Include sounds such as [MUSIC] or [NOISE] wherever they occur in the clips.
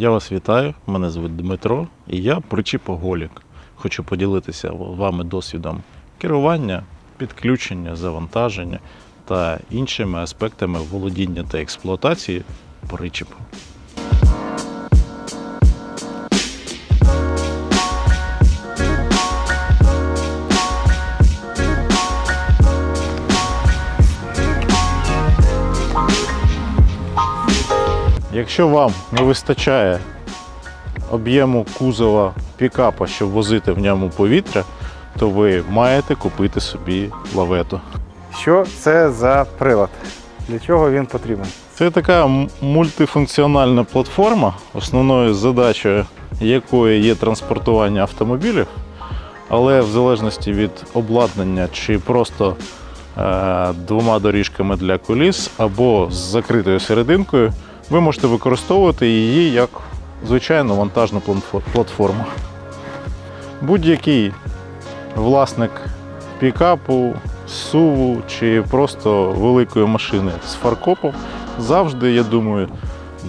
Я вас вітаю, мене звуть Дмитро і я причіпоголік. Хочу поділитися вами досвідом керування, підключення, завантаження та іншими аспектами володіння та експлуатації причіпу. Якщо вам не вистачає об'єму кузова пікапа, щоб возити в ньому повітря, то ви маєте купити собі лавету. Що це за прилад? Для чого він потрібен? Це така мультифункціональна платформа, основною задачею якої є транспортування автомобілів, але в залежності від обладнання чи просто е, двома доріжками для коліс або з закритою серединкою, ви можете використовувати її як звичайну вантажну платфо- платформу. Будь-який власник пікапу, суву чи просто великої машини з фаркопом завжди, я думаю,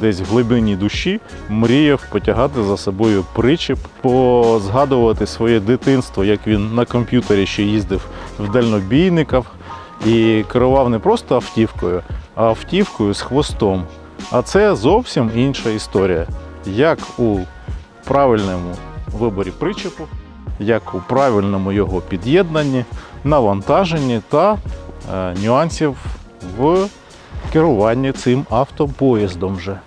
десь в глибині душі мріяв потягати за собою причіп, позгадувати своє дитинство, як він на комп'ютері ще їздив в дальнобійниках і керував не просто автівкою, а автівкою з хвостом. А це зовсім інша історія. Як у правильному виборі причепу, як у правильному його під'єднанні, навантаженні та е, нюансів в керуванні цим автопоїздом вже.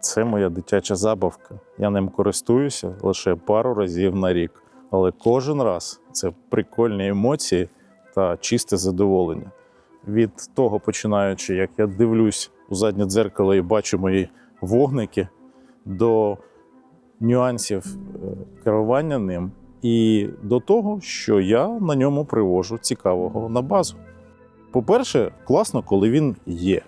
Це моя дитяча забавка. Я ним користуюся лише пару разів на рік. Але кожен раз це прикольні емоції та чисте задоволення. Від того починаючи, як я дивлюсь у заднє дзеркало і бачу мої вогники, до нюансів е, керування ним, і до того, що я на ньому привожу цікавого на базу. По-перше, класно, коли він є,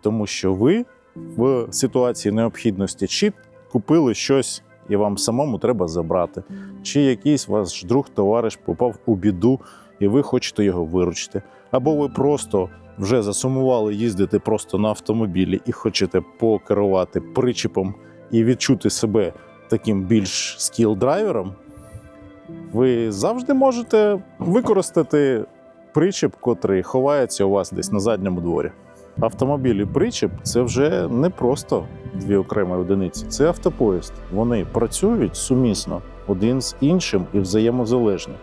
тому що ви в ситуації необхідності чи купили щось і вам самому треба забрати, чи якийсь ваш друг, товариш попав у біду, і ви хочете його виручити, або ви просто вже засумували їздити просто на автомобілі і хочете покерувати причіпом і відчути себе таким більш скіл-драйвером, ви завжди можете використати причіп, котрий ховається у вас десь на задньому дворі. Автомобіль і причіп це вже не просто дві окремі одиниці, це автопоїзд. Вони працюють сумісно один з іншим і взаємозалежні.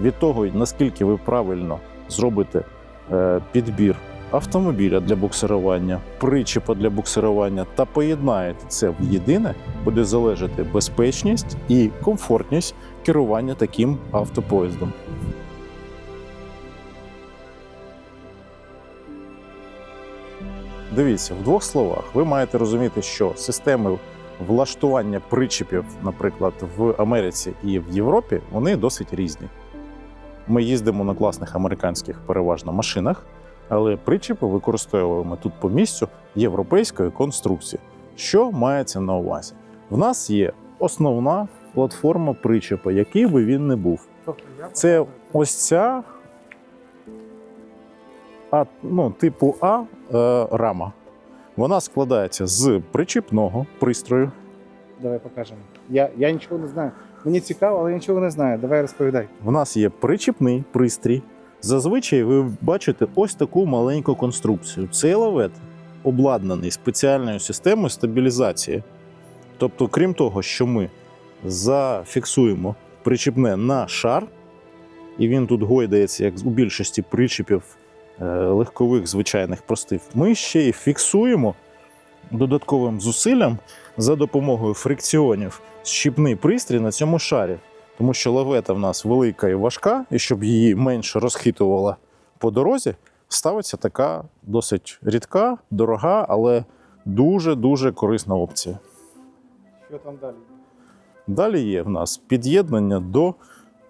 Від того, наскільки ви правильно зробите е, підбір автомобіля для буксирування, причіпа для буксирування та поєднаєте це в єдине, буде залежати безпечність і комфортність керування таким автопоїздом. Дивіться, в двох словах, ви маєте розуміти, що системи влаштування причіпів, наприклад, в Америці і в Європі, вони досить різні. Ми їздимо на класних американських переважно машинах, але причіпи використовуємо тут по місцю європейської конструкції. Що мається на увазі? В нас є основна платформа причепа, який би він не був. Це ось ця а, ну, типу А е, рама. Вона складається з причіпного пристрою. Давай покажемо. Я, я нічого не знаю. Мені цікаво, але я нічого не знаю. Давай розповідай. В нас є причіпний пристрій. Зазвичай ви бачите ось таку маленьку конструкцію. Цей лавет обладнаний спеціальною системою стабілізації. Тобто, крім того, що ми зафіксуємо причіпне на шар, і він тут гойдається, як у більшості причіпів е, легкових, звичайних простих, ми ще й фіксуємо додатковим зусиллям за допомогою фрикціонів щіпний пристрій на цьому шарі. Тому що лавета в нас велика і важка, і щоб її менше розхитувала по дорозі, ставиться така досить рідка, дорога, але дуже-дуже корисна опція. Що там далі? Далі є в нас під'єднання до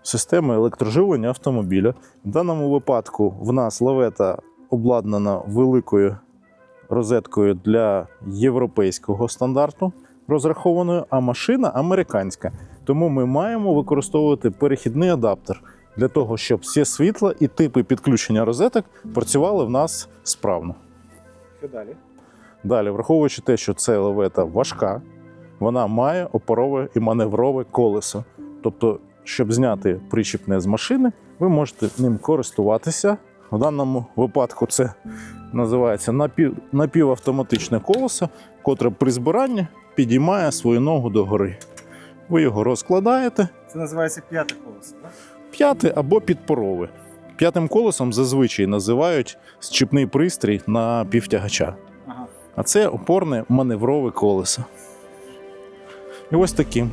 системи електроживлення автомобіля. В даному випадку в нас лавета обладнана великою розеткою для європейського стандарту розрахованою, а машина американська. Тому ми маємо використовувати перехідний адаптер для того, щоб всі світла і типи підключення розеток працювали в нас справно. Що далі? Далі, враховуючи те, що це лавета важка, вона має опорове і маневрове колесо. Тобто, щоб зняти причіпне з машини, ви можете ним користуватися. В даному випадку це називається напів, напівавтоматичне колесо, котре при збиранні підіймає свою ногу догори. Ви його розкладаєте, Це називається п'яте колесо, так? п'яте або підпорове. П'ятим колесом зазвичай називають щіпний пристрій на півтягача. Ага. А це опорне маневрове колесо. І ось таким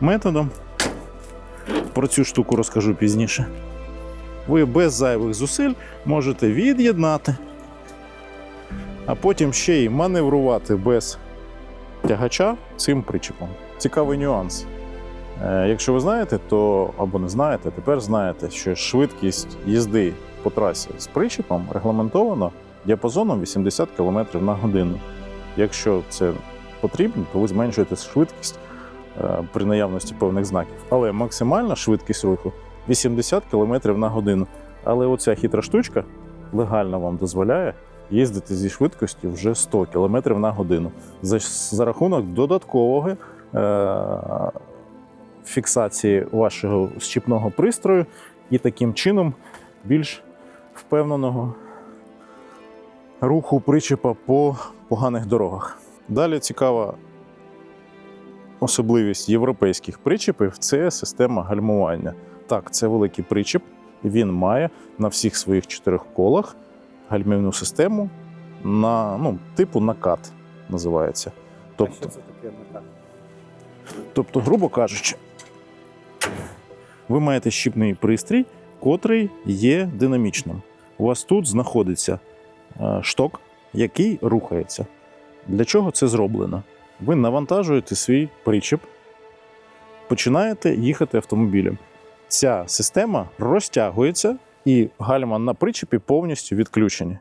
методом про цю штуку розкажу пізніше. Ви без зайвих зусиль можете від'єднати, а потім ще й маневрувати без тягача цим причепом. Цікавий нюанс. Е, Якщо ви знаєте, то або не знаєте, тепер знаєте, що швидкість їзди по трасі з причепом регламентована діапазоном 80 км на годину. Якщо це потрібно, то ви зменшуєте швидкість е, при наявності певних знаків. Але максимальна швидкість руху 80 км на годину. Але оця хитра штучка легально вам дозволяє їздити зі швидкістю вже 100 км на годину за, за рахунок додаткового е, фіксації вашого щіпного пристрою і таким чином більш впевненого руху причепа по поганих дорогах. Далі цікава особливість європейських причепів це система гальмування. Так, це великий причеп, і він має на всіх своїх чотирьох колах гальмівну систему на ну, типу накат називається. А Тобто, що це таке накат? Тобто, грубо кажучи, ви маєте щіпний пристрій, котрий є динамічним. У вас тут знаходиться е, шток, який рухається. Для чого це зроблено? Ви навантажуєте свій причеп, починаєте їхати автомобілем. Ця система розтягується, і гальма на причепі повністю відключені.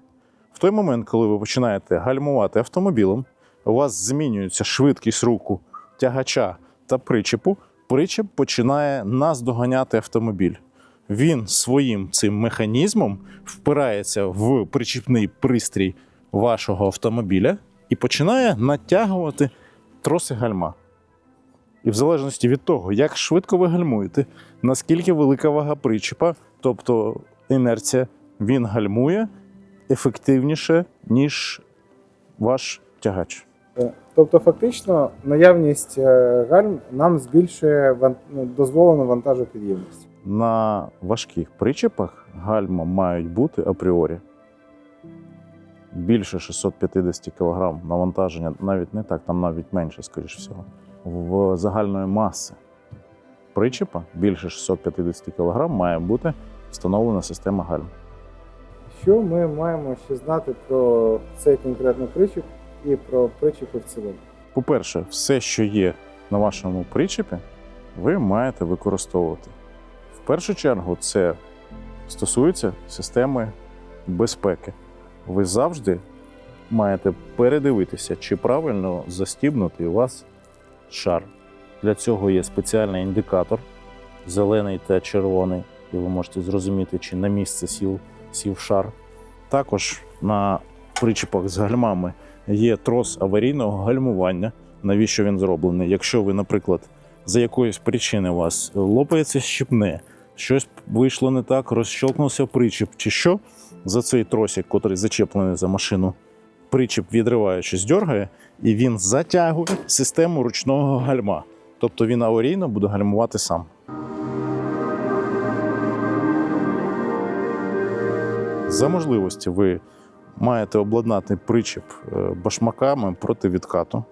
В той момент, коли ви починаєте гальмувати автомобілем, у вас змінюється швидкість руху тягача та причепу, причеп починає наздоганяти автомобіль. Він своїм цим механізмом впирається в причіпний пристрій вашого автомобіля і починає натягувати троси гальма. І в залежності від того, як швидко ви гальмуєте, наскільки велика вага причепа, тобто інерція, він гальмує ефективніше, ніж ваш тягач. Е, Тобто, фактично, наявність е, гальм нам збільшує ну, дозволену вантажопідємність. На важких причепах гальма мають бути апріорі. Більше 650 кг навантаження, навіть не так, там навіть менше, скоріш всього. В загальної маси причепа більше 650 кг має бути встановлена система гальм. Що ми маємо ще знати про цей конкретний причіп і про причіпи в цілому? По-перше, все, що є на вашому причепі, ви маєте використовувати. В першу чергу, це стосується системи безпеки. Ви завжди маєте передивитися, чи правильно застібнутий у вас шар. Для цього є спеціальний індикатор, зелений та червоний, і ви можете зрозуміти, чи на місце сів, сів шар. Також на причепах з гальмами є трос аварійного гальмування. Навіщо він зроблений? Якщо ви, наприклад, за якоїсь причини у вас лопається щіпне, щось вийшло не так, розщолкнувся причіп чи що, за цей тросик, котрий зачеплений за машину, причіп відриваючись, дергає, і він затягує систему ручного гальма. Тобто він аварійно буде гальмувати сам. За можливості ви маєте обладнати причіп е, башмаками проти відкату,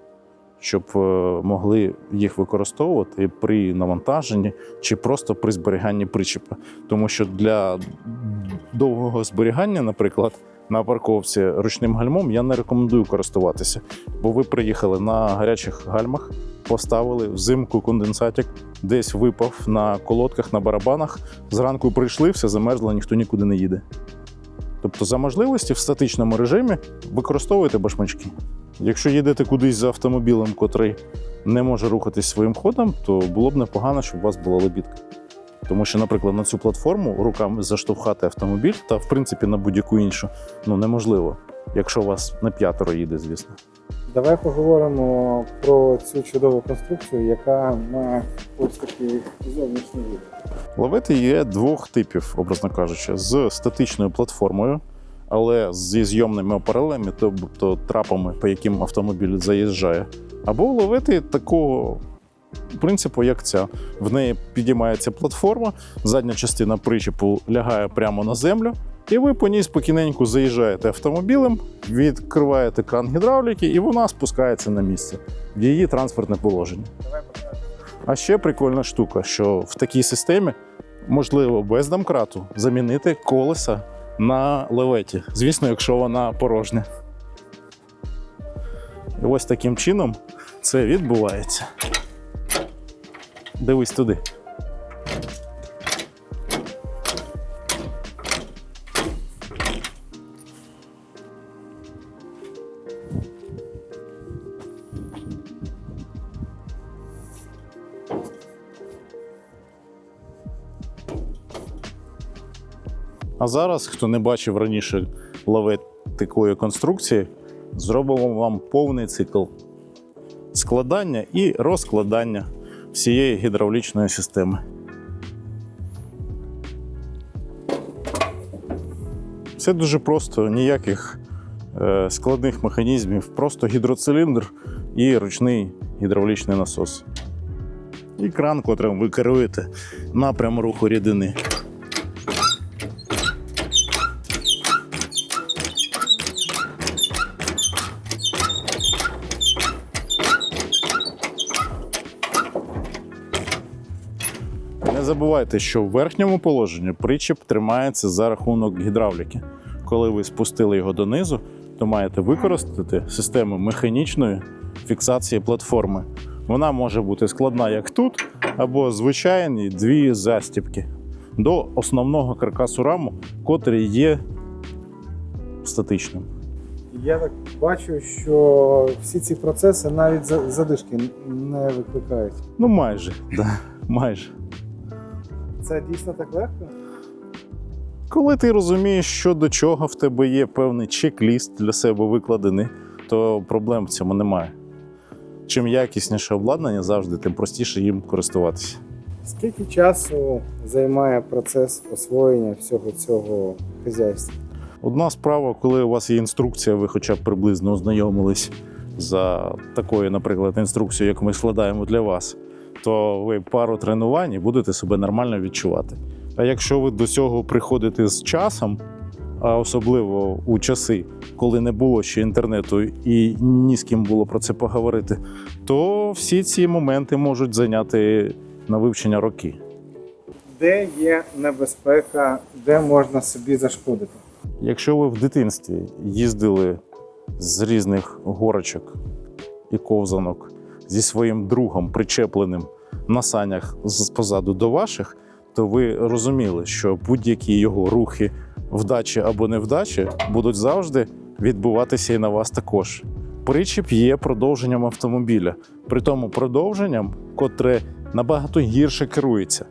щоб е, могли їх використовувати при навантаженні чи просто при зберіганні причіпа. Тому що для довгого зберігання, наприклад, на парковці ручним гальмом я не рекомендую користуватися, бо ви приїхали на гарячих гальмах, поставили взимку конденсатик, десь випав на колодках, на барабанах. Зранку прийшли, все замерзло, ніхто нікуди не їде. Тобто, за можливості в статичному режимі використовуйте башмачки. Якщо їдете кудись за автомобілем, котрий не може рухатись своїм ходом, то було б непогано, щоб у вас була лебідка. Тому що, наприклад, на цю платформу руками заштовхати автомобіль та, в принципі, на будь-яку іншу ну неможливо. якщо у вас не п'ятеро їде, звісно. Давай поговоримо про цю чудову конструкцію, яка має ось такий зовнішній вид. Ловити є двох типів, образно кажучи, з статичною платформою, але зі зйомними паралелями, тобто трапами, по яким автомобіль заїжджає. Або ловити такого принципу, як ця. В неї підіймається платформа, задня частина причепу лягає прямо на землю, і ви по ній спокійненько заїжджаєте автомобілем, відкриваєте кран гідравліки, і вона спускається на місце в її транспортне положення. А ще прикольна штука, що в такій системі можливо без домкрату замінити колеса на леветі. Звісно, якщо вона порожня. І ось таким чином це відбувається. Дивись туди. А зараз, хто не бачив раніше лавет такої конструкції, зробимо вам повний цикл складання і розкладання всієї гідравлічної системи. Все дуже просто, ніяких е, складних механізмів, просто гідроциліндр і ручний гідравлічний насос. І кран, котрим ви керуєте напрям руху рідини. Забувайте, що в верхньому положенні причіп тримається за рахунок гідравліки. Коли ви спустили його донизу, то маєте використати систему механічної фіксації платформи. Вона може бути складна, як тут, або звичайні дві застібки до основного каркасу раму, котрий є статичним. Я так бачу, що всі ці процеси навіть задишки не викликають. Ну, майже, да, [LAUGHS] майже. Це дійсно так легко? Коли ти розумієш, що до чого в тебе є певний чек-ліст для себе викладений, то проблем в цьому немає. Чим якісніше обладнання завжди, тим простіше їм користуватися. Скільки часу займає процес освоєння всього цього хазяйства? Одна справа, коли у вас є інструкція, ви хоча б приблизно ознайомились за такою, наприклад, інструкцією, як ми складаємо для вас, то ви пару тренувань і будете себе нормально відчувати. А якщо ви до цього приходите з часом, а особливо у часи, коли не було ще інтернету і ні з ким було про це поговорити, то всі ці моменти можуть зайняти на вивчення роки. Де є небезпека, де можна собі зашкодити? Якщо ви в дитинстві їздили з різних горочок і ковзанок зі своїм другом, причепленим на санях позаду до ваших, то ви розуміли, що будь-які його рухи, вдачі або невдачі будуть завжди відбуватися і на вас також. Причіп є продовженням автомобіля, при тому продовженням, котре набагато гірше керується.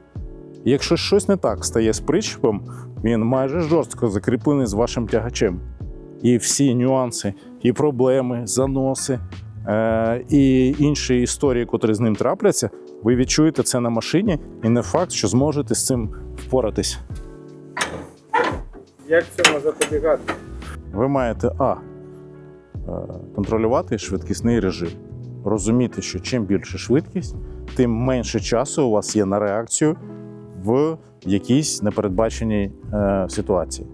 Якщо щось не так стає з причепом, він майже жорстко закріплений з вашим тягачем. І всі нюанси, і проблеми, заноси і інші історії, котрі з ним трапляться, ви відчуєте це на машині, і не факт, що зможете з цим впоратись. Як цьому запобігати? Ви маєте А. е, Контролювати швидкісний режим. Розуміти, що чим більше швидкість, тим менше часу у вас є на реакцію в якійсь непередбаченій е, ситуації.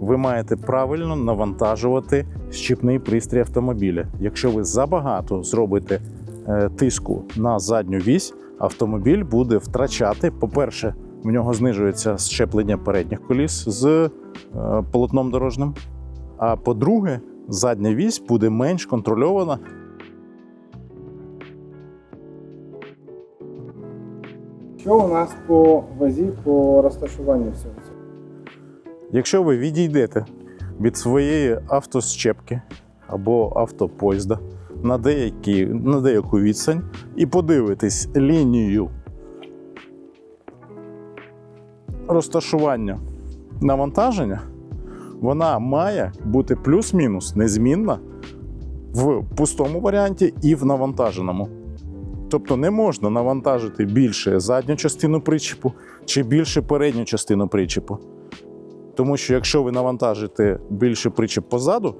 Ви маєте правильно навантажувати щіпний пристрій автомобіля. Якщо ви забагато зробите е, тиску на задню вісь, автомобіль буде втрачати. По-перше, в нього знижується щеплення передніх коліс з е, полотном дорожним. А по-друге, задня вісь буде менш контрольована. Що у нас по вазі, по розташуванню всього цього? Якщо ви відійдете від своєї автощепки або автопоїзда на, деякі, на деяку відстань і подивитесь лінію розташування навантаження, вона має бути плюс-мінус незмінна в пустому варіанті і в навантаженому. Тобто не можна навантажити більше задню частину причепу чи більше передню частину причепу. Тому що якщо ви навантажите більше причеп позаду,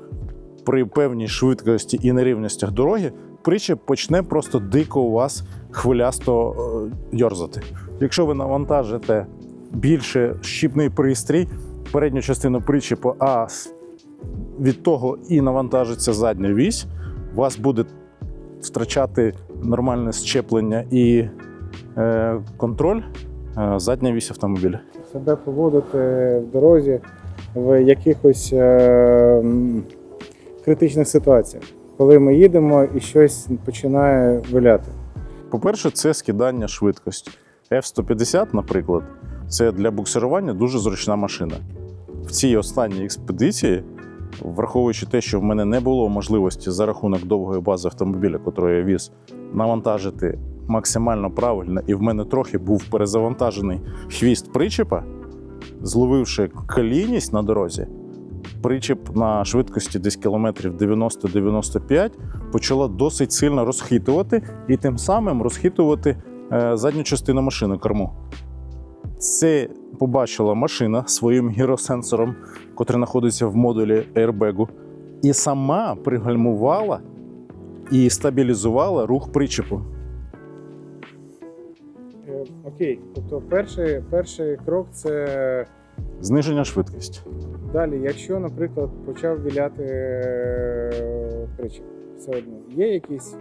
при певній швидкості і нерівностях дороги, причеп почне просто дико у вас хвилясто е, йорзати. Якщо ви навантажите більше щіпний пристрій, передню частину причепу, а від того і навантажиться задня вісь, у вас буде втрачати нормальне щеплення і е, контроль е, задня вісь автомобіля. Себе поводити в дорозі в якихось е, критичних ситуаціях, коли ми їдемо і щось починає виляти. По-перше, це скидання швидкості. F-150, наприклад, це для буксирування дуже зручна машина. В цій останній експедиції, враховуючи те, що в мене не було можливості за рахунок довгої бази автомобіля, котру я віз, навантажити максимально правильно, і в мене трохи був перезавантажений хвіст причепа, зловивши колійність на дорозі, причеп на швидкості десь кілометрів 90-95 почала досить сильно розхитувати і тим самим розхитувати е, задню частину машини корму. Це побачила машина своїм гіросенсором, котрий знаходиться в модулі airbag, і сама пригальмувала і стабілізувала рух причепу. Е, Окей, тобто перший, перший крок це Зниження швидкості. далі. Якщо, наприклад, почав віляти е, причіп, все одно є якісь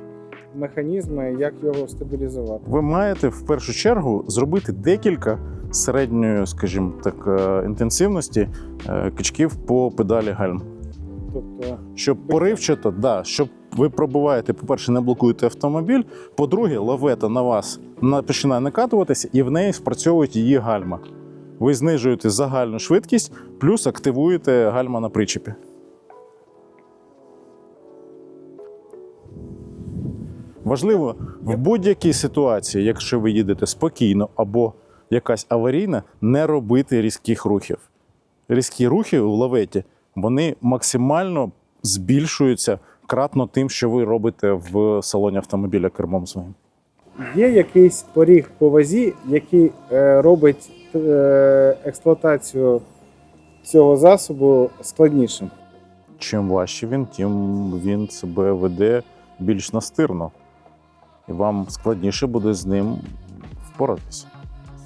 механізми, як його стабілізувати. Ви маєте в першу чергу зробити декілька середньої, скажімо так, е, інтенсивності е, качків по педалі гальм. Тобто, Щоб поривчато, да, щоб ви пробуваєте, по-перше, не блокуєте автомобіль. По-друге, лавета на вас починає накатуватися, і в неї спрацьовують її гальма. Ви знижуєте загальну швидкість, плюс активуєте гальма на причепі. Важливо в будь-якій ситуації, якщо ви їдете спокійно або якась аварійна, не робити різких рухів. Різкі рухи у лаветі вони максимально збільшуються кратно тим, що ви робите в салоні автомобіля кермом своїм. Є якийсь поріг по вазі, який е, робить е, експлуатацію цього засобу складнішим. Чим важче він, тим він себе веде більш настирно. І вам складніше буде з ним впоратися.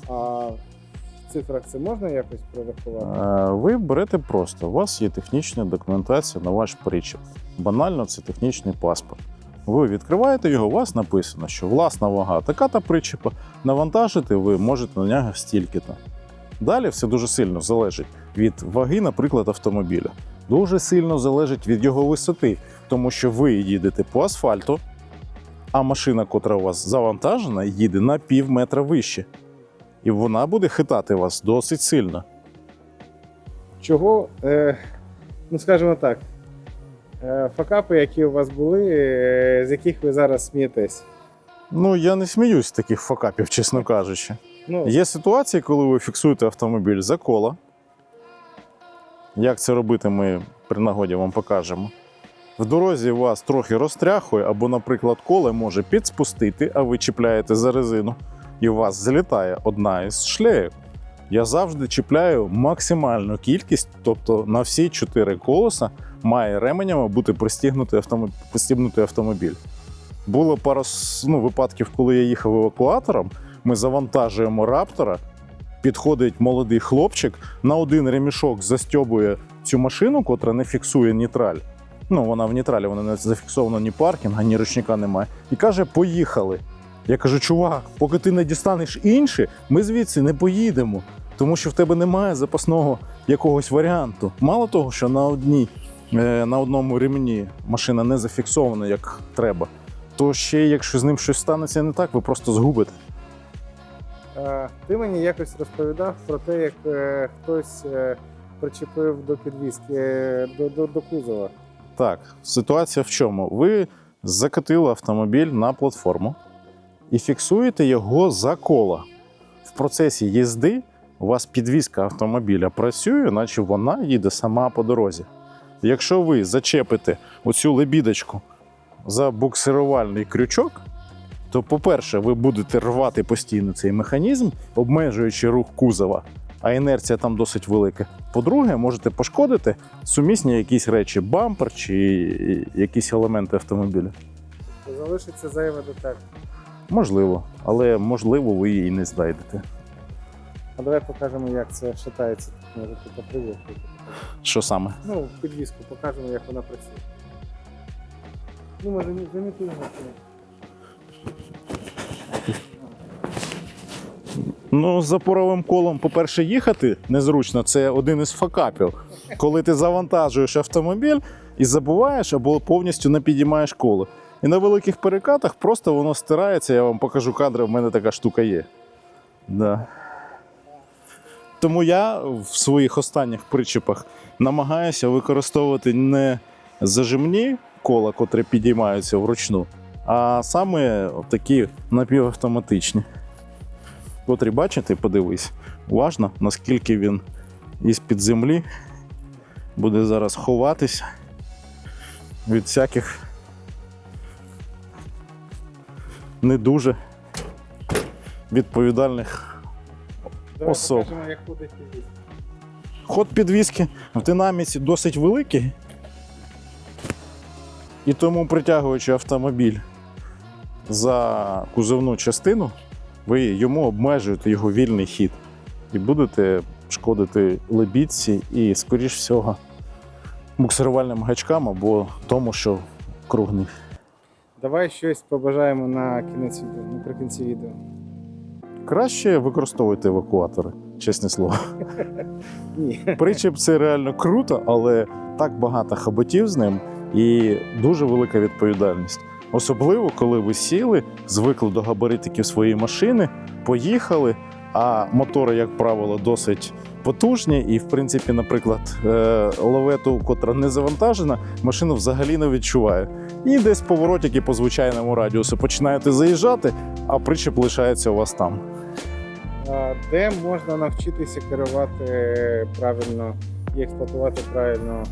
А в цифрах це можна якось прорахувати? Е, Ви берете просто, у вас є технічна документація на ваш причеп. Банально, це технічний паспорт. Ви відкриваєте його, у вас написано, що власна вага така-та причепа, навантажити ви можете на нього стільки-то. Далі все дуже сильно залежить від ваги, наприклад, автомобіля. Дуже сильно залежить від його висоти, тому що ви їдете по асфальту, а машина, котра у вас завантажена, їде на пів метра вище. І вона буде хитати вас досить сильно. Чого, е, ну скажімо так, факапи, які у вас були, е, з яких ви зараз смієтесь? Ну, я не сміюсь з таких факапів, чесно кажучи. Ну, Є ситуації, коли ви фіксуєте автомобіль за коло. Як це робити, ми при нагоді вам покажемо. В дорозі вас трохи розтряхує, або, наприклад, коле може підспустити, а ви чіпляєте за резину, і у вас залітає одна із шлеїв. Я завжди чіпляю максимальну кількість, тобто на всі чотири колеса має ременями бути пристігнутий автомобіль. Пристігнутий автомобіль. Було пару ну, випадків, коли я їхав евакуатором. Ми завантажуємо раптора. Підходить молодий хлопчик, на один ремішок застьобує цю машину, котра не фіксує нітраль. Ну, вона в нітралі, вона не зафіксована ні паркінга, ні ручника немає. І каже: поїхали. Я кажу, чувак, поки ти не дістанеш інші, ми звідси не поїдемо. Тому що в тебе немає запасного якогось варіанту. Мало того, що на одній, е, на одному ремені машина не зафіксована як треба, то ще якщо з ним щось станеться не так, ви просто згубите. е, ти мені якось розповідав про те, як е, хтось причепив до підвіски, е, до, до, до кузова. Так, ситуація в чому? Ви закатили автомобіль на платформу і фіксуєте його за кола. В процесі їзди у вас підвізка автомобіля працює, наче вона їде сама по дорозі. Якщо ви зачепите оцю лебідочку за буксирувальний крючок, то, по-перше, ви будете рвати постійно цей механізм, обмежуючи рух кузова, а інерція там досить велика. По-друге, можете пошкодити сумісні якісь речі, бампер чи якісь елементи автомобіля. Залишиться зайва деталь. Можливо, але можливо, ви її не знайдете. А давай покажемо, як це шатається. Може, ти попривів. Що саме? Ну, підвіску покажемо, як вона працює. Ну, може, замітуємо. Ну, з запоровим колом, по-перше, їхати незручно. Це один із факапів. Коли ти завантажуєш автомобіль і забуваєш або повністю не підіймаєш коло. І на великих перекатах просто воно стирається. Я вам покажу кадри, в мене така штука є. Да. Тому я в своїх останніх причепах намагаюся використовувати не зажимні кола, котрі підіймаються вручну, а саме такі напівавтоматичні. Котрі бачите, подивись, уважно, наскільки він із-під землі буде зараз ховатися від всяких не дуже відповідальних Давай Особ. покажемо, як ходить підвіска. Ход підвіски в динаміці досить великий. І тому притягуючи автомобіль за кузовну частину, ви йому обмежуєте його вільний хід і будете шкодити лебідці і, скоріш всього, буксирувальним гачкам або тому, що кругний. Давай щось побажаємо на кінець відео, наприкінці відео. Краще використовуйте евакуатори, чесне слово. Ні. Причеп це реально круто, але так багато хаботів з ним і дуже велика відповідальність. Особливо, коли ви сіли, звикли до габаритиків своєї машини, поїхали, а мотори, як правило, досить потужні. І, в принципі, наприклад, е, лавету, котра не завантажена, машина взагалі не відчуває. І десь поворотики по звичайному радіусу починаєте заїжджати, а причеп лишається у вас там. Де можна навчитися керувати правильно і експлуатувати правильно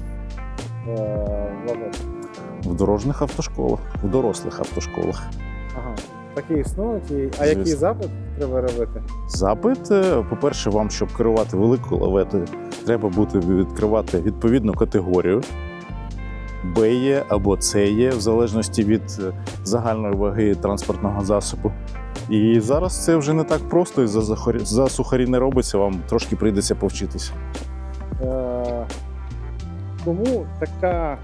е, вагон? В дорожніх автошколах, в дорослих автошколах. Ага. Такі існують. І... А який запит треба робити? Запит, е, по-перше, вам, щоб керувати великою лаветою, треба буде відкривати відповідну категорію. Б є або С є, в залежності від е, загальної ваги транспортного засобу. І зараз це вже не так просто, і за, за сухарі не робиться, вам трошки прийдеться повчитися. Е, Тому така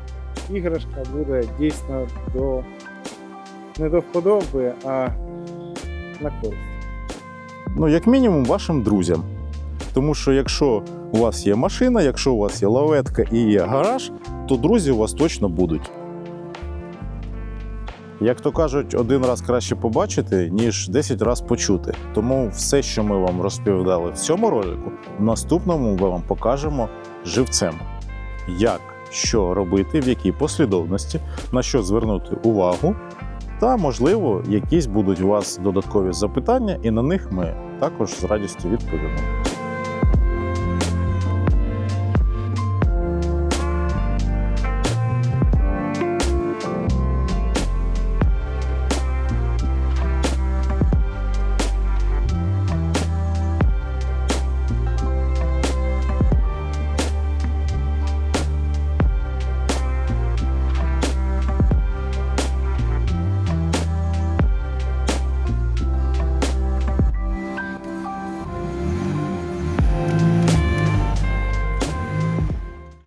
іграшка буде дійсно до не до вподоби, а на користь. Ну, як мінімум, вашим друзям. Тому що якщо у вас є машина, якщо у вас є лаветка і є гараж, то друзі у вас точно будуть. Як то кажуть, один раз краще побачити, ніж 10 разів почути. Тому все, що ми вам розповідали в цьому ролику, в наступному ми вам покажемо живцем. Як, що робити, в якій послідовності, на що звернути увагу, та, можливо, якісь будуть у вас додаткові запитання, і на них ми також з радістю відповімо.